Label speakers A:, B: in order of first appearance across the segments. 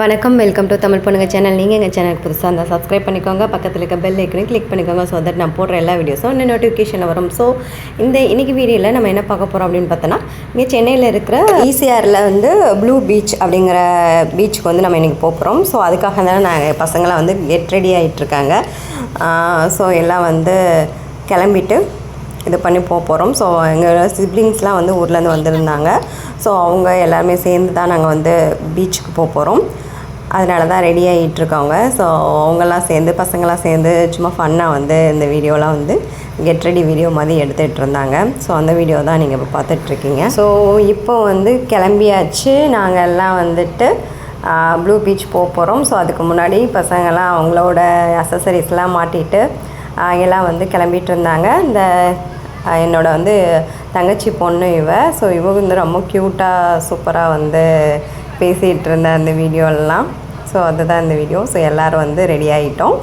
A: வணக்கம் welcome to Tamil பொண்ணுங்க channel நீங்கள் எங்கள் சேனலுக்கு புதுசாக இருந்தால் சப்ஸ்கிரைப் பண்ணிக்கோங்க. பக்கத்தில் இருக்க பெல் ஐக்கனையும் கிளிக் பண்ணிக்கோங்க ஸோ தட் நான் போடுற எல்லா வீடியோஸும் இன்னும் நோட்டிஃபிகேஷன் வரும். ஸோ இந்த இன்னைக்கு வீடியோவில் நம்ம என்ன பார்க்க போகிறோம் அப்படின்னு பார்த்தோன்னா இங்கே சென்னையில் இருக்கிற ஈசிஆரில் வந்து ப்ளூ பீச் அப்படிங்கிற பீச்சுக்கு வந்து நம்ம இன்றைக்கி போகிறோம் ஸோ அதுக்காக தான் நான் பசங்களாம் வந்து கெட் ரெடி ஆகிட்டுருக்காங்க ஸோ எல்லாம் வந்து கிளம்பிட்டு இது பண்ணி போக போகிறோம் ஸோ எங்கள் சிப்ளிங்ஸ்லாம் வந்து ஊர்லேருந்து வந்திருந்தாங்க. ஸோ அவங்க எல்லாருமே சேர்ந்து தான் நாங்கள் வந்து பீச்சுக்கு போக போகிறோம் அதனால தான் ரெடி ஆகிட்டுருக்காங்க ஸோ அவங்கெல்லாம் சேர்ந்து பசங்களாம் சேர்ந்து சும்மா ஃபன்னாக வந்து இந்த வீடியோலாம் வந்து கெட் ரெடி வீடியோ மாதிரி எடுத்துகிட்டு இருந்தாங்க. ஸோ அந்த வீடியோ தான் நீங்கள் இப்போ பார்த்துட்ருக்கீங்க ஸோ இப்போ வந்து கிளம்பியாச்சு. நாங்கள் எல்லாம் வந்துட்டு ப்ளூ பீச் போக போகிறோம் ஸோ அதுக்கு முன்னாடி பசங்கள்லாம் அவங்களோட அசசரிஸ்லாம் மாட்டிட்டு எல்லாம் வந்து கிளம்பிட்டு இருந்தாங்க இந்த என்னோட வந்து தங்கச்சி பொண்ணு இவ. ஸோ இவ வந்து ரொம்ப க்யூட்டாக சூப்பராக வந்து பேசிகிட்டு இருந்த அந்த வீடியோலாம் ஸோ அதுதான் இந்த வீடியோ ஸோ எல்லோரும் வந்து ரெடி ஆகிட்டோம்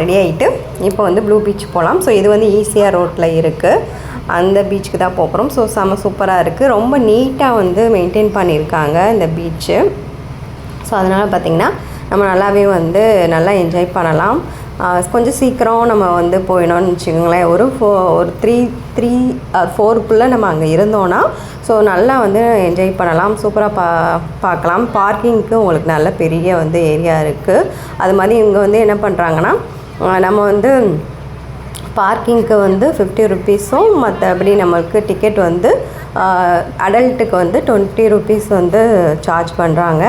A: ரெடி ஆகிட்டு இப்போ வந்து ப்ளூ பீச் போகலாம் ஸோ இது வந்து ஈஸியாக ரோட்டில் இருக்குது அந்த பீச்சுக்கு தான் போகிறோம் ஸோ செம சூப்பராக இருக்குது ரொம்ப நீட்டாக வந்து மெயின்டைன் பண்ணியிருக்காங்க இந்த பீச்சு ஸோ அதனால் பார்த்திங்கன்னா நம்ம நல்லாவே வந்து நல்லா என்ஜாய் பண்ணலாம். கொஞ்சம் சீக்கிரம் நம்ம வந்து போயிடணும்னு வச்சுக்கோங்களேன். ஒரு ஃபோ ஒரு த்ரீ த்ரீ ஃபோருக்குள்ளே நம்ம அங்கே இருந்தோன்னா ஸோ நல்லா வந்து என்ஜாய் பண்ணலாம். சூப்பராக பா பார்க்கலாம். பார்க்கிங்க்கு உங்களுக்கு நல்ல பெரிய வந்து ஏரியா இருக்குது அது மாதிரி இவங்க வந்து என்ன பண்ணுறாங்கன்னா நம்ம வந்து பார்க்கிங்க்கு வந்து ஃபிஃப்டி ருபீஸும் மற்றபடி நம்மளுக்கு டிக்கெட் வந்து அடல்ட்டுக்கு வந்து டுவெண்ட்டி ருபீஸ் வந்து சார்ஜ் பண்ணுறாங்க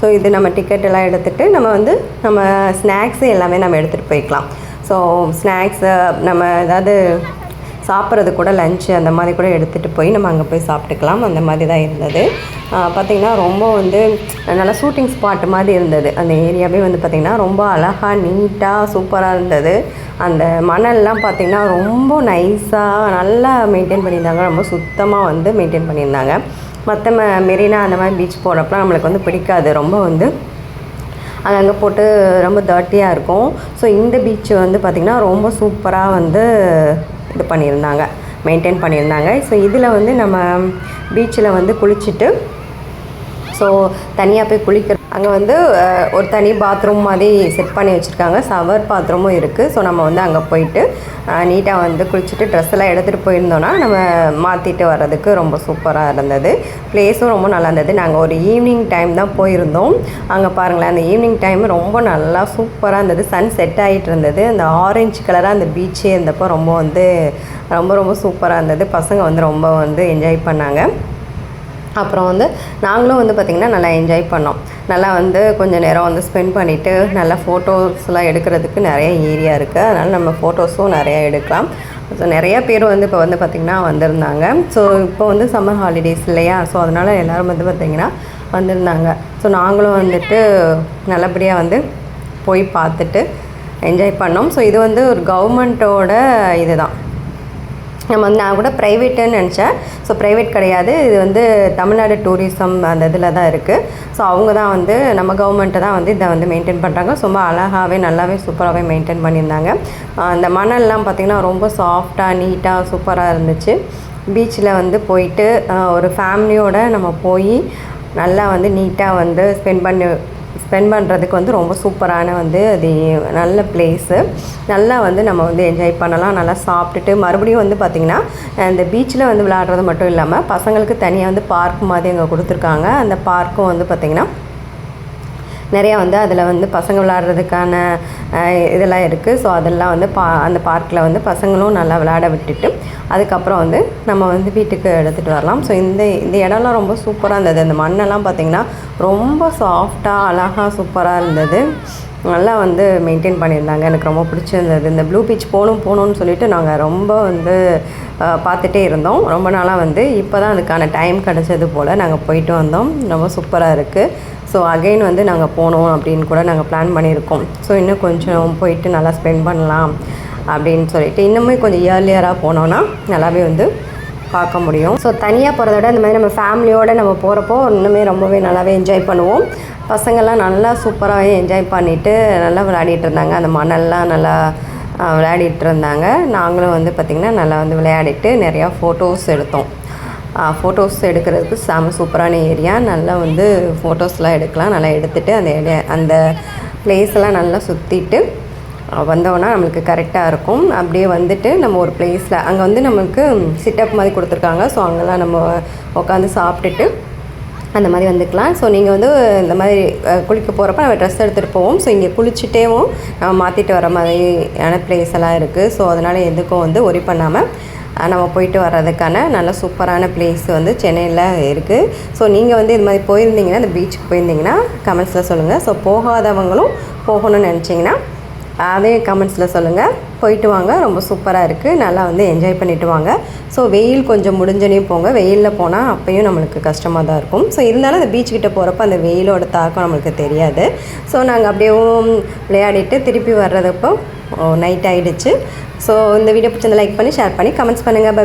A: ஸோ இது நம்ம டிக்கெட் எல்லாம் எடுத்துகிட்டு நம்ம வந்து நம்ம ஸ்நாக்ஸு எல்லாமே நம்ம எடுத்துகிட்டு போய்க்கலாம். ஸோ ஸ்நாக்ஸு நம்ம ஏதாவது சாப்பிட்றது கூட லஞ்சு அந்த மாதிரி கூட எடுத்துகிட்டு போய் நம்ம அங்கே போய் சாப்பிட்டுக்கலாம். அந்த மாதிரி தான் இருந்தது. பார்த்திங்கன்னா ரொம்ப வந்து நல்லா ஷூட்டிங் ஸ்பாட் மாதிரி இருந்தது. அந்த ஏரியாவே வந்து பார்த்திங்கன்னா ரொம்ப அழகாக நீட்டாக சூப்பராக இருந்தது. அந்த மணல்லாம் பார்த்திங்கன்னா ரொம்ப நைஸாக நல்லா மெயின்டைன் பண்ணியிருந்தாங்க. ரொம்ப சுத்தமாக வந்து மெயின்டைன் பண்ணியிருந்தாங்க. மற்ற ம மெரினா அந்த மாதிரி பீச் போகிறப்பலாம் நம்மளுக்கு வந்து பிடிக்காது. ரொம்ப வந்து அங்கங்கே போட்டு ரொம்ப தர்ட்டியாக இருக்கும். ஸோ இந்த பீச் வந்து பார்த்திங்கன்னா ரொம்ப சூப்பராக வந்து இது பண்ணியிருந்தாங்க மெயின்டைன் பண்ணியிருந்தாங்க. ஸோ இதில் வந்து நம்ம பீச்சில் வந்து குளிச்சுட்டு ஸோ தனியாக போய் குளிக்கிற அங்கே வந்து ஒரு தனி பாத்ரூம் மாதிரி செட் பண்ணி வச்சுருக்காங்க. ஷவர் பாத்ரூமும் இருக்குது ஸோ நம்ம வந்து அங்கே போயிட்டு நீட்டாக வந்து குளிச்சுட்டு ட்ரெஸ் எல்லாம் எடுத்துகிட்டு போயிருந்தோன்னா நம்ம மாற்றிட்டு வர்றதுக்கு ரொம்ப சூப்பராக இருந்தது. ப்ளேஸும் ரொம்ப நல்லா இருந்தது. நாங்கள் ஒரு ஈவினிங் டைம் தான் போயிருந்தோம். அங்கே பாருங்களேன் அந்த ஈவினிங் டைம் ரொம்ப நல்லா சூப்பராக இருந்தது. சன் செட் ஆகிட்டு இருந்தது. அந்த ஆரஞ்சு கலராக அந்த பீச்சே இருந்தப்போ ரொம்ப வந்து ரொம்ப ரொம்ப சூப்பராக இருந்தது. பசங்க வந்து ரொம்ப வந்து என்ஜாய் பண்ணாங்க. அப்புறம் வந்து நாங்களும் வந்து பார்த்திங்கன்னா நல்லா என்ஜாய் பண்ணோம். நல்லா வந்து கொஞ்சம் நேரம் வந்து ஸ்பெண்ட் பண்ணிவிட்டு நல்லா ஃபோட்டோஸ்லாம் எடுக்கிறதுக்கு நிறைய ஏரியா இருக்குது அதனால் நம்ம ஃபோட்டோஸும் நிறையா எடுக்கலாம். ஸோ நிறையா பேர் வந்து இப்போ வந்து பார்த்திங்கன்னா வந்திருந்தாங்க. ஸோ இப்போ வந்து சம்மர் ஹாலிடேஸ் இல்லையா? ஸோ அதனால் எல்லோரும் வந்து பார்த்திங்கன்னா வந்திருந்தாங்க. ஸோ நாங்களும் வந்துட்டு நல்லபடியாக வந்து போய் பார்த்துட்டு என்ஜாய் பண்ணோம். ஸோ இது வந்து ஒரு கவர்மெண்ட்டோட இது தான் நம்ம வந்து நான் கூட ப்ரைவேட்டுன்னு நினச்சேன். ஸோ ப்ரைவேட் கிடையாது. இது வந்து தமிழ்நாடு டூரிசம் அந்த இதில் தான் இருக்குது ஸோ அவங்க தான் வந்து நம்ம கவர்மெண்ட்டு தான் வந்து இதை வந்து மெயின்டைன் பண்ணுறாங்க ரொம்ப அழகாகவே நல்லாவே சூப்பராகவே மெயின்டைன் பண்ணியிருந்தாங்க. அந்த மணல்லாம் பார்த்திங்கன்னா ரொம்ப சாஃப்டாக நீட்டாக சூப்பராக இருந்துச்சு. பீச்சில் வந்து போயிட்டு ஒரு ஃபேமிலியோடு நம்ம போய் நல்லா வந்து நீட்டாக வந்து ஸ்பெண்ட் பண்ணி ஸ்பெண்ட் பண்ணுறதுக்கு வந்து ரொம்ப சூப்பரான வந்து அது நல்ல பிளேஸு நல்லா வந்து நம்ம வந்து என்ஜாய் பண்ணலாம் நல்லா சாப்பிட்டுட்டு. மறுபடியும் வந்து பார்த்திங்கன்னா இந்த பீச்சில் வந்து விளையாடுறது மட்டும் இல்லாமல் பசங்களுக்கு தனியாக வந்து பார்க் மாதிரி அங்கே கொடுத்துருக்காங்க. அந்த பார்க்கும் வந்து பார்த்திங்கன்னா நிறையா வந்து அதில் வந்து பசங்க விளாட்றதுக்கான இதெல்லாம் இருக்குது. ஸோ அதெல்லாம் வந்து பா அந்த பார்க்கில் வந்து பசங்களும் நல்லா விளையாட விட்டுட்டு அதுக்கப்புறம் வந்து நம்ம வந்து வீட்டுக்கு எடுத்துகிட்டு வரலாம். ஸோ இந்த இந்த இடம்லாம் ரொம்ப சூப்பராக இருந்தது. அந்த மண்ணெல்லாம் பார்த்திங்கன்னா ரொம்ப சாஃப்டாக அழகாக சூப்பராக இருந்தது. நல்லா வந்து மெயின்டைன் பண்ணியிருந்தாங்க. எனக்கு ரொம்ப பிடிச்சிருந்தது. இந்த ப்ளூ பீச் போகணும் போகணும்னு சொல்லிட்டு நாங்கள் ரொம்ப வந்து பார்த்துட்டே இருந்தோம். ரொம்ப நாளாக வந்து இப்போ தான் அதுக்கான டைம் கிடச்சது போல் நாங்கள் போயிட்டு வந்தோம். ரொம்ப சூப்பராக இருக்குது ஸோ அகைன் வந்து நாங்கள் போகணும் அப்படின்னு கூட நாங்கள் பிளான் பண்ணியிருக்கோம். ஸோ இன்னும் கொஞ்சம் போயிட்டு நல்லா ஸ்பெண்ட் பண்ணலாம் அப்படின்னு சொல்லிட்டு இன்னுமே கொஞ்சம் இயர்லியராக போனோன்னா நல்லாவே வந்து பார்க்க முடியும். ஸோ தனியாக போகிறத விட இந்த மாதிரி நம்ம ஃபேமிலியோடு நம்ம போகிறப்போ இன்னுமே ரொம்பவே நல்லாவே என்ஜாய் பண்ணுவோம். பசங்கள்லாம் நல்லா சூப்பராகவே என்ஜாய் பண்ணிவிட்டு நல்லா விளையாடிட்டு இருந்தாங்க. அந்த மணல்லாம் நல்லா விளையாடிட்டு இருந்தாங்க. நாங்களும் வந்து பார்த்திங்கன்னா நல்லா வந்து விளையாடிட்டு நிறையா ஃபோட்டோஸ் எடுத்தோம். ஃபோட்டோஸ் எடுக்கிறதுக்கு செம சூப்பரான ஏரியா நல்லா வந்து ஃபோட்டோஸ்லாம் எடுக்கலாம். நல்லா எடுத்துகிட்டு அந்த இட- அந்த பிளேஸ்லாம் நல்லா சுற்றிட்டு வந்தோன்னா நம்மளுக்கு கரெக்டாக இருக்கும். அப்படியே வந்துட்டு நம்ம ஒரு பிளேஸில் அங்கே வந்து நம்மளுக்கு சிட்டப் மாதிரி கொடுத்துருக்காங்க. ஸோ அங்கெல்லாம் நம்ம உட்காந்து சாப்பிட்டுட்டு அந்த மாதிரி வந்துக்கலாம். ஸோ நீங்கள் வந்து இந்த மாதிரி குளிக்க போகிறப்ப நம்ம ட்ரெஸ் எடுத்துகிட்டு போவோம். ஸோ இங்கே குளிச்சுட்டேவும் நம்ம மாற்றிட்டு வர மாதிரியான பிளேஸ் எல்லாம் இருக்குது ஸோ அதனால் எதுக்கும் வந்து ஒரி பண்ணாமல் நம்ம போயிட்டு வர்றதுக்கான நல்ல சூப்பரான பிளேஸ் வந்து சென்னையில் இருக்குது ஸோ நீங்கள் வந்து இது மாதிரி போயிருந்தீங்கன்னா இந்த பீச்சுக்கு போயிருந்தீங்கன்னா கமெண்ட்ஸில் சொல்லுங்கள் ஸோ போகாதவங்களும் போகணும்னு நினச்சிங்கன்னா அதே கமெண்ட்ஸில் சொல்லுங்கள் போயிட்டு வாங்க ரொம்ப சூப்பராக இருக்குது நல்லா வந்து என்ஜாய் பண்ணிட்டு வாங்க. ஸோ வெயில் கொஞ்சம் முடிஞ்சனையும் போங்க. வெயிலில் போனால் அப்போயும் நம்மளுக்கு கஷ்டமாக தான் இருக்கும். ஸோ இருந்தாலும் அந்த பீச் கிட்டே போகிறப்ப அந்த வெயிலோட தாக்கம் நம்மளுக்கு தெரியாது. ஸோ நாங்கள் அப்படியே விளையாடிட்டு திருப்பி வர்றதப்போ நைட் ஆகிடுச்சு ஸோ இந்த வீடியோ பிடிச்சிருந்தா லைக் பண்ணி ஷேர் பண்ணி கமெண்ட்ஸ் பண்ணுங்கள் பை